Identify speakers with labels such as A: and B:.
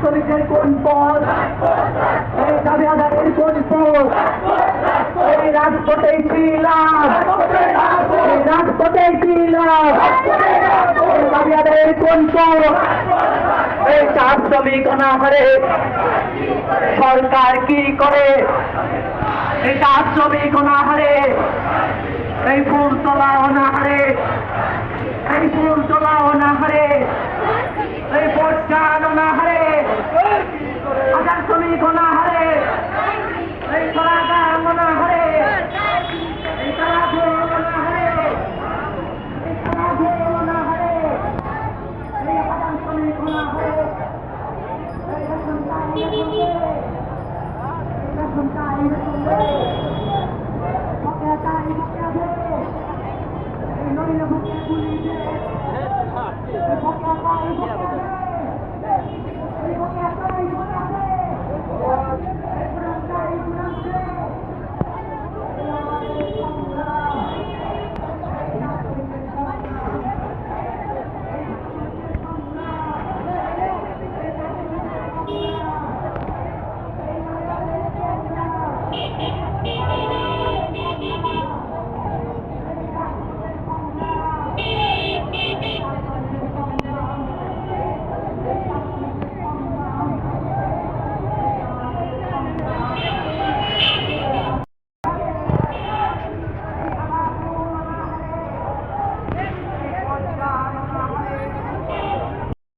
A: শ্রমিকের কোন পদ এই দাবি আদায়ের কোন পদ এই রাজপথে ছিলাম রাজপথে ছিলাম দাবি আদায়ের কোন পদ তুমি গোনা করে। সরকার কি করে? এটা শ্রমিক গোনা হারে এই ফুল তোলা অনাহারে Yeah.